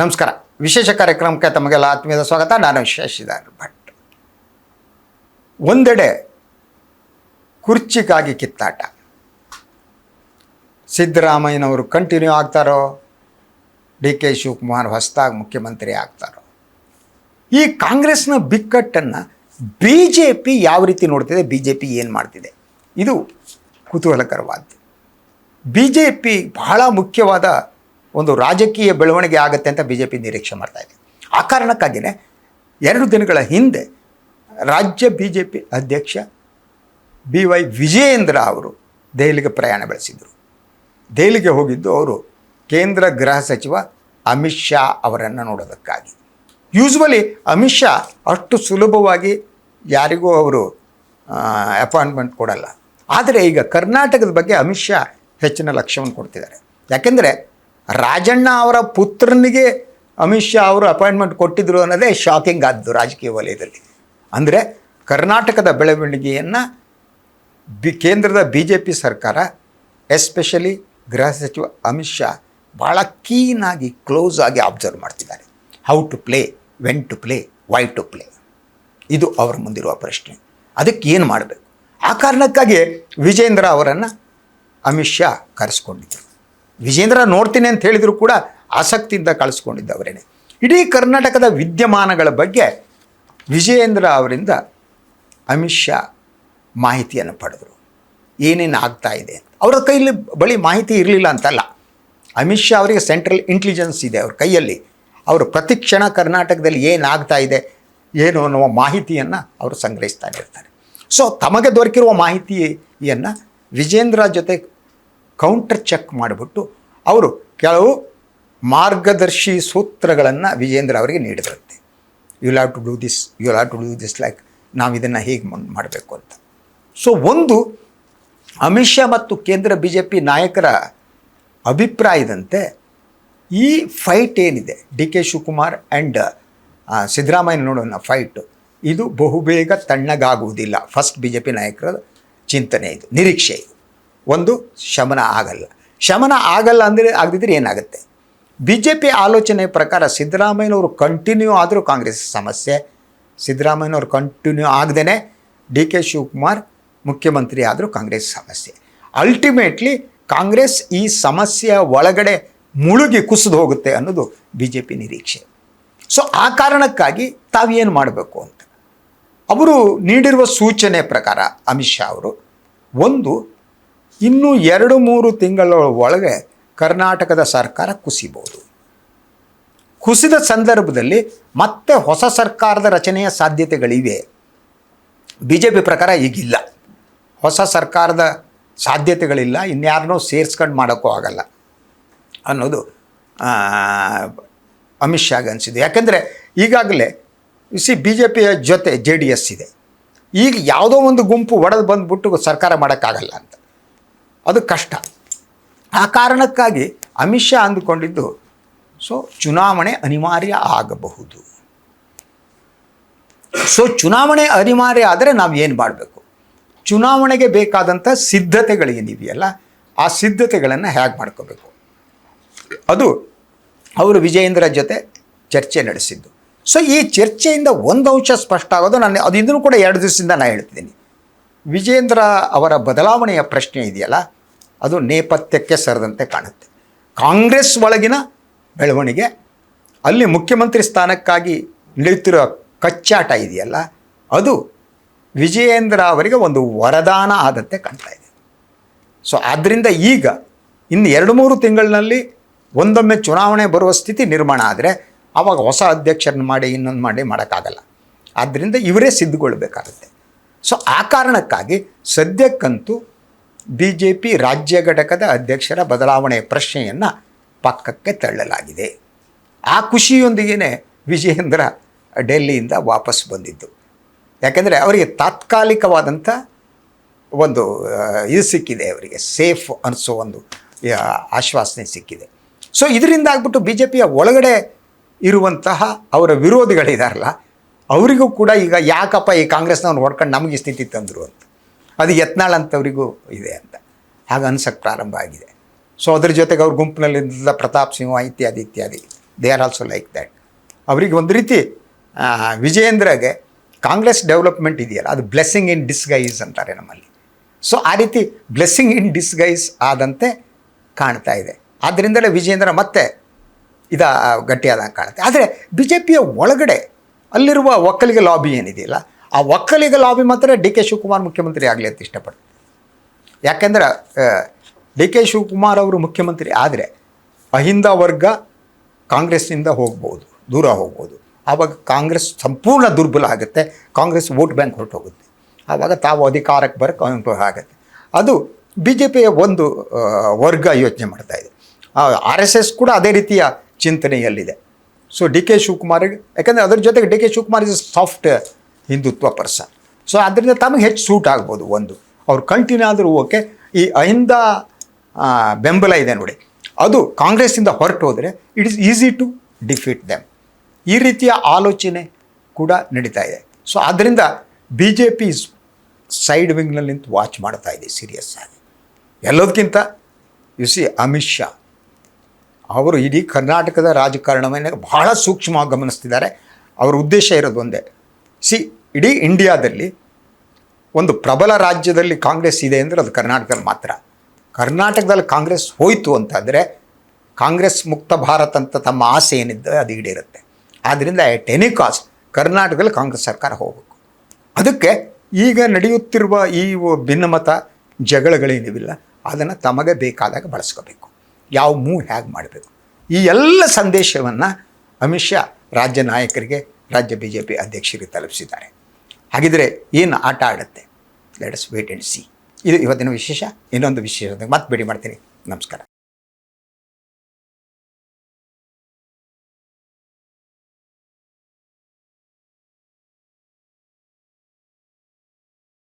ನಮಸ್ಕಾರ. ವಿಶೇಷ ಕಾರ್ಯಕ್ರಮಕ್ಕೆ ತಮಗೆಲ್ಲ ಆತ್ಮೀಯದ ಸ್ವಾಗತ. ನಾನು ಶಶಿಧರ್ ಭಟ್. ಒಂದೆಡೆ ಕುರ್ಚಿಗಾಗಿ ಕಿತ್ತಾಟ. ಸಿದ್ದರಾಮಯ್ಯನವರು ಕಂಟಿನ್ಯೂ ಆಗ್ತಾರೋ? ಡಿ ಕೆ ಶಿವಕುಮಾರ್ ಹೊಸದಾಗಿ ಮುಖ್ಯಮಂತ್ರಿ ಆಗ್ತಾರೋ? ಈ ಕಾಂಗ್ರೆಸ್ನ ಬಿಕ್ಕಟ್ಟನ್ನು ಬಿ ಜೆ ಪಿ ಯಾವ ರೀತಿ ನೋಡ್ತಿದೆ? ಬಿ ಜೆ ಪಿ ಏನು ಮಾಡ್ತಿದೆ? ಇದು ಕುತೂಹಲಕರವಾದ್ದು. ಬಿ ಜೆ ಪಿ ಬಹಳ ಮುಖ್ಯವಾದ ಒಂದು ರಾಜಕೀಯ ಬೆಳವಣಿಗೆ ಆಗುತ್ತೆ ಅಂತ ಬಿ ಜೆ ಪಿ ನಿರೀಕ್ಷೆ ಮಾಡ್ತಾ ಇದೆ. ಆ ಕಾರಣಕ್ಕಾಗಿಯೇ ಎರಡು ದಿನಗಳ ಹಿಂದೆ ರಾಜ್ಯ ಬಿ ಜೆ ಪಿ ಅಧ್ಯಕ್ಷ ಬಿ ವೈ ವಿಜಯೇಂದ್ರ ಅವರು ದೆಹಲಿಗೆ ಪ್ರಯಾಣ ಬೆಳೆಸಿದರು. ದೆಹಲಿಗೆ ಹೋಗಿದ್ದು ಅವರು ಕೇಂದ್ರ ಗೃಹ ಸಚಿವ ಅಮಿತ್ ಶಾ ಅವರನ್ನು ನೋಡೋದಕ್ಕಾಗಿ. ಯೂಸ್ವಲಿ ಅಮಿತ್ ಶಾ ಅಷ್ಟು ಸುಲಭವಾಗಿ ಯಾರಿಗೂ ಅವರು ಅಪಾಯಿಂಟ್ಮೆಂಟ್ ಕೊಡಲ್ಲ. ಆದರೆ ಈಗ ಕರ್ನಾಟಕದ ಬಗ್ಗೆ ಅಮಿತ್ ಶಾ ಹೆಚ್ಚಿನ ಲಕ್ಷ್ಯವನ್ನು ಕೊಡ್ತಿದ್ದಾರೆ. ಯಾಕೆಂದರೆ ರಾಜಣ್ಣ ಅವರ ಪುತ್ರನಿಗೆ ಅಮಿತ್ ಶಾ ಅವರು ಅಪಾಯಿಂಟ್ಮೆಂಟ್ ಕೊಟ್ಟಿದ್ರು ಅನ್ನೋದೇ ಶಾಕಿಂಗ್ ಆದ್ದು ರಾಜಕೀಯ ವಲಯದಲ್ಲಿ. ಅಂದರೆ ಕರ್ನಾಟಕದ ಬೆಳವಣಿಗೆಯನ್ನು ಬಿ, ಕೇಂದ್ರದ ಬಿ ಜೆ ಪಿ ಸರ್ಕಾರ ಎಸ್ಪೆಷಲಿ ಗೃಹ ಸಚಿವ ಅಮಿತ್ ಶಾ ಭಾಳ ಕೀನಾಗಿ ಕ್ಲೋಸ್ ಆಗಿ ಅಬ್ಸರ್ವ್ ಮಾಡ್ತಿದ್ದಾರೆ. How to play when to play why to play ಇದು ಅವರ ಮುಂದಿರುವ ಪ್ರಶ್ನೆ. ಅದಕ್ಕೆ ಏನು ಮಾಡಬೇಕು? ಆ ಕಾರಣಕ್ಕಾಗಿ ವಿಜೇಂದ್ರ ಅವರನ್ನು ಅಮಿತ್ ಶಾ ಕರೆಸ್ಕೊಂಡಿದ್ದರು ವಿಜೇಂದ್ರ ನೋಡ್ತೀನಿ ಅಂತ ಹೇಳಿದರೂ ಕೂಡ ಆಸಕ್ತಿಯಿಂದ ಕಳಿಸ್ಕೊಂಡಿದ್ದವರೇನೆ. ಇಡೀ ಕರ್ನಾಟಕದ ವಿದ್ಯಮಾನಗಳ ಬಗ್ಗೆ ವಿಜಯೇಂದ್ರ ಅವರಿಂದ ಅಮಿತ್ ಶಾ ಮಾಹಿತಿಯನ್ನು ಪಡೆದರು. ಏನೇನು ಆಗ್ತಾ ಇದೆ ಅವರ ಕೈಯಲ್ಲಿ ಬಳಿ ಮಾಹಿತಿ ಇರಲಿಲ್ಲ ಅಂತಲ್ಲ. ಅಮಿತ್ ಶಾ ಅವರಿಗೆ ಸೆಂಟ್ರಲ್ ಇಂಟೆಲಿಜೆನ್ಸ್ ಇದೆ ಅವ್ರ ಕೈಯಲ್ಲಿ. ಅವರು ಪ್ರತಿಕ್ಷಣ ಕರ್ನಾಟಕದಲ್ಲಿ ಏನಾಗ್ತಾ ಇದೆ, ಏನು ಅನ್ನುವ ಮಾಹಿತಿಯನ್ನು ಅವರು ಸಂಗ್ರಹಿಸ್ತಾ ಇರ್ತಾರೆ. ಸೊ ತಮಗೆ ದೊರಕಿರುವ ಮಾಹಿತಿಯನ್ನು ವಿಜೇಂದ್ರ ಜೊತೆ ಕೌಂಟರ್ ಚೆಕ್ ಮಾಡಿಬಿಟ್ಟು ಅವರು ಕೆಲವು ಮಾರ್ಗದರ್ಶಿ ಸೂತ್ರಗಳನ್ನು ವಿಜೇಂದ್ರ ಅವರಿಗೆ ನೀಡಿದ್ರಂತೆ. You have to do this you have to do this like ನಾವು ಇದನ್ನು ಹೇಗೆ ಮಾಡಬೇಕು ಅಂತ. ಸೊ ಒಂದು ಅಮಿತ್ ಶಾ ಮತ್ತು ಕೇಂದ್ರ ಬಿ ಜೆ ಪಿ ನಾಯಕರ ಅಭಿಪ್ರಾಯದಂತೆ ಈ ಫೈಟ್ ಏನಿದೆ, D K Shivakumar and Siddaramaiah ನೋಡೋಣ ಫೈಟು ಇದು ಬಹುಬೇಗ ತಣ್ಣಗಾಗುವುದಿಲ್ಲ. ಫಸ್ಟ್ ಬಿ ಜೆ ಪಿ ನಾಯಕರ ಚಿಂತನೆ ಇದು, ನಿರೀಕ್ಷೆ ಇದು. ಒಂದು ಶಮನ ಆಗಲ್ಲ. ಶಮನ ಆಗಲ್ಲ ಅಂದರೆ ಆಗದಿದ್ದರೆ ಏನಾಗುತ್ತೆ? ಬಿ ಜೆ ಪಿ ಆಲೋಚನೆ ಪ್ರಕಾರ ಸಿದ್ದರಾಮಯ್ಯನವರು ಕಂಟಿನ್ಯೂ ಆದರೂ ಕಾಂಗ್ರೆಸ್ ಸಮಸ್ಯೆ. ಸಿದ್ದರಾಮಯ್ಯನವರು ಕಂಟಿನ್ಯೂ ಆಗದೇ ಡಿ ಕೆ ಶಿವಕುಮಾರ್ ಮುಖ್ಯಮಂತ್ರಿ ಆದರೂ ಕಾಂಗ್ರೆಸ್ ಸಮಸ್ಯೆ. ಅಲ್ಟಿಮೇಟ್ಲಿ ಕಾಂಗ್ರೆಸ್ ಈ ಸಮಸ್ಯೆಯ ಒಳಗಡೆ ಮುಳುಗಿ ಕುಸಿದು ಹೋಗುತ್ತೆ ಅನ್ನೋದು ಬಿ ಜೆ ಪಿ ನಿರೀಕ್ಷೆ. ಸೊ ಆ ಕಾರಣಕ್ಕಾಗಿ ತಾವೇನು ಮಾಡಬೇಕು ಅಂತ? ಅವರು ನೀಡಿರುವ ಸೂಚನೆ ಪ್ರಕಾರ ಅಮಿತ್ ಶಾ ಅವರು ಒಂದು ಇನ್ನೂ ಎರಡು ಮೂರು ತಿಂಗಳ ಒಳಗೆ ಕರ್ನಾಟಕದ ಸರ್ಕಾರ ಕುಸಿಬೋದು. ಕುಸಿದ ಸಂದರ್ಭದಲ್ಲಿ ಮತ್ತೆ ಹೊಸ ಸರ್ಕಾರದ ರಚನೆಯ ಸಾಧ್ಯತೆಗಳಿವೆ. ಬಿ ಜೆ ಪ್ರಕಾರ ಈಗಿಲ್ಲ. ಹೊಸ ಸರ್ಕಾರದ ಸಾಧ್ಯತೆಗಳಿಲ್ಲ. ಇನ್ಯಾರನ್ನೂ ಸೇರಿಸ್ಕೊಂಡು ಮಾಡೋಕ್ಕೂ ಆಗಲ್ಲ ಅನ್ನೋದು ಅಮಿತ್ ಶಾಗೆ ಅನಿಸಿದೆ. ಯಾಕೆಂದರೆ ಈಗಾಗಲೇ ಸಿ ಬಿ ಜೆ ಪಿಯ ಜೊತೆ ಜೆ ಡಿ ಎಸ್ ಇದೆ. ಈಗ ಯಾವುದೋ ಒಂದು ಗುಂಪು ಒಡೆದು ಬಂದುಬಿಟ್ಟು ಸರ್ಕಾರ ಮಾಡೋಕ್ಕಾಗಲ್ಲ ಅಂತ. ಅದು ಕಷ್ಟ. ಆ ಕಾರಣಕ್ಕಾಗಿ ಅಮಿತ್ ಶಾ ಅಂದುಕೊಂಡಿದ್ದು, ಸೊ ಚುನಾವಣೆ ಅನಿವಾರ್ಯ ಆಗಬಹುದು. ಸೊ ಚುನಾವಣೆ ಅನಿವಾರ್ಯ ಆದರೆ ನಾವು ಏನು ಮಾಡಬೇಕು? ಚುನಾವಣೆಗೆ ಬೇಕಾದಂಥ ಸಿದ್ಧತೆಗಳೇನಿವೆಯಲ್ಲ ಆ ಸಿದ್ಧತೆಗಳನ್ನು ಹೇಗೆ ಮಾಡ್ಕೋಬೇಕು? ಅದು ಅವರು ವಿಜಯೇಂದ್ರ ಜೊತೆ ಚರ್ಚೆ ನಡೆಸಿದ್ದು. ಸೊ ಈ ಚರ್ಚೆಯಿಂದ ಒಂದು ಅಂಶ ಸ್ಪಷ್ಟ ಆಗೋದು ನಾನು ಅದು ಇದನ್ನು ಕೂಡ ಎರಡು ದಿವಸದಿಂದ ನಾನು ಹೇಳ್ತಿದ್ದೀನಿ. ವಿಜೇಂದ್ರ ಅವರ ಬದಲಾವಣೆಯ ಪ್ರಶ್ನೆ ಇದೆಯಲ್ಲ ಅದು ನೇಪಥ್ಯಕ್ಕೆ ಸರದಂತೆ ಕಾಣುತ್ತೆ. ಕಾಂಗ್ರೆಸ್ ಒಳಗಿನ ಬೆಳವಣಿಗೆ, ಅಲ್ಲಿ ಮುಖ್ಯಮಂತ್ರಿ ಸ್ಥಾನಕ್ಕಾಗಿ ನಡೆಯುತ್ತಿರೋ ಕಚ್ಚಾಟ ಇದೆಯಲ್ಲ, ಅದು ವಿಜಯೇಂದ್ರ ಅವರಿಗೆ ಒಂದು ವರದಾನ ಆದಂತೆ ಕಾಣ್ತಾ ಇದೆ. ಸೊ ಆದ್ದರಿಂದ ಈಗ ಇನ್ನು ಎರಡು ಮೂರು ತಿಂಗಳಿನಲ್ಲಿ ಒಂದೊಮ್ಮೆ ಚುನಾವಣೆ ಬರುವ ಸ್ಥಿತಿ ನಿರ್ಮಾಣ ಆದರೆ ಆವಾಗ ಹೊಸ ಅಧ್ಯಕ್ಷರನ್ನ ಮಾಡಿ, ಇನ್ನೊಂದು ಮಾಡಿ ಮಾಡೋಕ್ಕಾಗಲ್ಲ. ಆದ್ದರಿಂದ ಇವರೇ ಸಿದ್ಧಗೊಳ್ಬೇಕಾಗುತ್ತೆ. ಸೊ ಆ ಕಾರಣಕ್ಕಾಗಿ ಸದ್ಯಕ್ಕಂತೂ ಬಿ ಜೆ ಪಿ ರಾಜ್ಯ ಘಟಕದ ಅಧ್ಯಕ್ಷರ ಬದಲಾವಣೆ ಪ್ರಶ್ನೆಯನ್ನು ಪಕ್ಕಕ್ಕೆ ತಳ್ಳಲಾಗಿದೆ. ಆ ಖುಷಿಯೊಂದಿಗೆ ವಿಜಯೇಂದ್ರ ಡೆಲ್ಲಿಯಿಂದ ವಾಪಸ್ ಬಂದಿದ್ದು. ಯಾಕೆಂದರೆ ಅವರಿಗೆ ತಾತ್ಕಾಲಿಕವಾದಂಥ ಒಂದು ಇದು ಸಿಕ್ಕಿದೆ ಅವರಿಗೆ, ಸೇಫ್ ಅನಿಸೋ ಒಂದು ಆಶ್ವಾಸನೆ ಸಿಕ್ಕಿದೆ. ಸೊ ಇದರಿಂದ ಆಗ್ಬಿಟ್ಟು ಬಿ ಜೆ ಪಿಯ ಒಳಗಡೆ ಇರುವಂತಹ ಅವರ ವಿರೋಧಿಗಳಿದಾರಲ್ಲ, ಅವರಿಗೂ ಕೂಡ ಈಗ ಯಾಕಪ್ಪ ಈ ಕಾಂಗ್ರೆಸ್ನವ್ರು ಹೊಡ್ಕೊಂಡು ನಮಗೆ ಸ್ಥಿತಿ ತಂದರು ಅಂತ? ಅದು ಯತ್ನಾಳ್ ಅಂತವರಿಗೂ ಇದೆ ಅಂತ. ಹಾಗೆ ಅನ್ಸಕ್ಕೆ ಪ್ರಾರಂಭ ಆಗಿದೆ. ಸೊ ಅದ್ರ ಜೊತೆಗೆ ಅವ್ರ ಗುಂಪಿನಲ್ಲಿದ್ದ ಪ್ರತಾಪ್ ಸಿಂಹ ಇತ್ಯಾದಿ ಇತ್ಯಾದಿ. They are also like that ಅವರಿಗೆ ಒಂದು ರೀತಿ ವಿಜಯೇಂದ್ರಗೆ ಕಾಂಗ್ರೆಸ್ ಡೆವಲಪ್ಮೆಂಟ್ ಇದೆಯಲ್ಲ, ಅದು ಬ್ಲೆಸ್ಸಿಂಗ್ ಇನ್ ಡಿಸ್ಗೈಸ್ ಅಂತಾರೆ ನಮ್ಮಲ್ಲಿ. ಸೊ ಆ ರೀತಿ ಬ್ಲೆಸ್ಸಿಂಗ್ ಇನ್ ಡಿಸ್ಗೈಸ್ ಆದಂತೆ ಕಾಣ್ತಾ ಇದೆ. ಆದ್ದರಿಂದಲೇ ವಿಜಯೇಂದ್ರ ಮತ್ತೆ ಇದ ಗಟ್ಟಿಯಾದಂಗೆ ಕಾಣುತ್ತೆ. ಆದರೆ ಬಿ ಜೆ ಪಿಯ ಒಳಗಡೆ ಅಲ್ಲಿರುವ ಒಕ್ಕಲಿಗ ಲಾಬಿ ಏನಿದೆಯಲ್ಲ ಆ ಒಕ್ಕಲಿಗ ಲಾಬಿ ಮಾತ್ರ ಡಿ ಕೆ ಶಿವಕುಮಾರ್ ಮುಖ್ಯಮಂತ್ರಿ ಆಗಲಿ ಅಂತ ಇಷ್ಟಪಡ್ತಾರೆ ಯಾಕೆಂದ್ರೆ ಡಿ ಕೆ ಶಿವಕುಮಾರ್ ಅವರು ಮುಖ್ಯಮಂತ್ರಿ ಆದರೆ ಅಹಿಂದ ವರ್ಗ ಕಾಂಗ್ರೆಸ್ನಿಂದ ಹೋಗ್ಬೋದು, ದೂರ ಹೋಗ್ಬೋದು. ಆವಾಗ ಕಾಂಗ್ರೆಸ್ ಸಂಪೂರ್ಣ ದುರ್ಬಲ ಆಗುತ್ತೆ, ಕಾಂಗ್ರೆಸ್ ವೋಟ್ ಬ್ಯಾಂಕ್ ಹೊರಟೋಗುತ್ತೆ. ಆವಾಗ ತಾವು ಅಧಿಕಾರಕ್ಕೆ ಬರೋಕ್ಕೆ ಅನುಕೂಲ ಆಗುತ್ತೆ. ಅದು ಬಿ ಜೆ ಪಿಯ ಒಂದು ವರ್ಗ ಯೋಚನೆ ಮಾಡ್ತಾ ಇದೆ. ಆರ್ ಎಸ್ ಎಸ್ ಕೂಡ ಅದೇ ರೀತಿಯ ಚಿಂತನೆಯಲ್ಲಿದೆ. ಸೊ ಡಿ ಕೆ ಶಿವಕುಮಾರ್ ಯಾಕಂದರೆ ಅದ್ರ ಜೊತೆಗೆ D K Shivakumar is soft Hindutva person so ಅದರಿಂದ ತಮಗೆ ಹೆಚ್ಚು ಸೂಟ್ ಆಗ್ಬೋದು ಒಂದು. ಅವ್ರು ಕಂಟಿನ್ಯೂ ಆದರೂ ಓಕೆ ಈ ಅಹಿಂದ ಬೆಂಬಲ ಇದೆ ನೋಡಿ. ಅದು ಕಾಂಗ್ರೆಸ್ಸಿಂದ ಹೊರಟು ಹೋದರೆ it is easy to defeat them ಈ ರೀತಿಯ ಆಲೋಚನೆ ಕೂಡ ನಡೀತಾ ಇದೆ. ಸೊ ಆದ್ದರಿಂದ ಬಿ ಜೆ ಪಿ ಸೈಡ್ ವಿಂಗ್ನಲ್ಲಿ ನಿಂತು ವಾಚ್ ಮಾಡ್ತಾ ಇದೆ ಸೀರಿಯಸ್ ಆಗಿ. ಎಲ್ಲದಕ್ಕಿಂತ ಯು ಸಿ ಅಮಿತ್ ಶಾ. ಅವರು ಇಡೀ ಕರ್ನಾಟಕದ ರಾಜಕಾರಣವನ್ನು ಬಹಳ ಸೂಕ್ಷ್ಮವಾಗಿ ಗಮನಿಸ್ತಿದ್ದಾರೆ. ಅವರ ಉದ್ದೇಶ ಇರೋದು ಒಂದೇ. ಸಿ ಇಡೀ ಇಂಡಿಯಾದಲ್ಲಿ ಒಂದು ಪ್ರಬಲ ರಾಜ್ಯದಲ್ಲಿ ಕಾಂಗ್ರೆಸ್ ಇದೆ ಅಂದರೆ ಅದು ಕರ್ನಾಟಕದಲ್ಲಿ ಮಾತ್ರ. ಕರ್ನಾಟಕದಲ್ಲಿ ಕಾಂಗ್ರೆಸ್ ಹೋಯಿತು ಅಂತಂದರೆ ಕಾಂಗ್ರೆಸ್ ಮುಕ್ತ ಭಾರತ ಅಂತ ತಮ್ಮ ಆಸೆ ಏನಿದ್ದ ಅದು ಈಡೇರುತ್ತೆ. ಆದ್ದರಿಂದ ಎಟ್ ಎನಿ ಕಾಸ್ಟ್ ಕರ್ನಾಟಕದಲ್ಲಿ ಕಾಂಗ್ರೆಸ್ ಸರ್ಕಾರ ಹೋಗಬೇಕು. ಅದಕ್ಕೆ ಈಗ ನಡೆಯುತ್ತಿರುವ ಈ ಭಿನ್ನಮತ ಜಗಳಗಳೇನಿವಿಲ್ಲ, ಅದನ್ನು ತಮಗೆ ಬೇಕಾದಾಗ ಬಳಸ್ಕೋಬೇಕು. ಯಾವ ಮೂ ಹೇಗೆ ಮಾಡಬೇಕು? ಈ ಎಲ್ಲ ಸಂದೇಶವನ್ನು ಅಮಿತ್ ಶಾ ರಾಜ್ಯ ನಾಯಕರಿಗೆ, ರಾಜ್ಯ ಬಿ ಜೆ ಪಿ ಅಧ್ಯಕ್ಷರಿಗೆ ತಲುಪಿಸಿದ್ದಾರೆ. ಹಾಗಿದ್ರೆ ಏನು ಆಟ ಆಡುತ್ತೆ? ಲೆಟ್ಸ್ ವೇಟ್ ಆ್ಯಂಡ್ ಸಿ ಇದು ಇವತ್ತಿನ ವಿಶೇಷ, ಇನ್ನೊಂದು ವಿಶೇಷ. ಮತ್ತೆ ಭೇಟಿ ಮಾಡ್ತೀನಿ. ನಮಸ್ಕಾರ.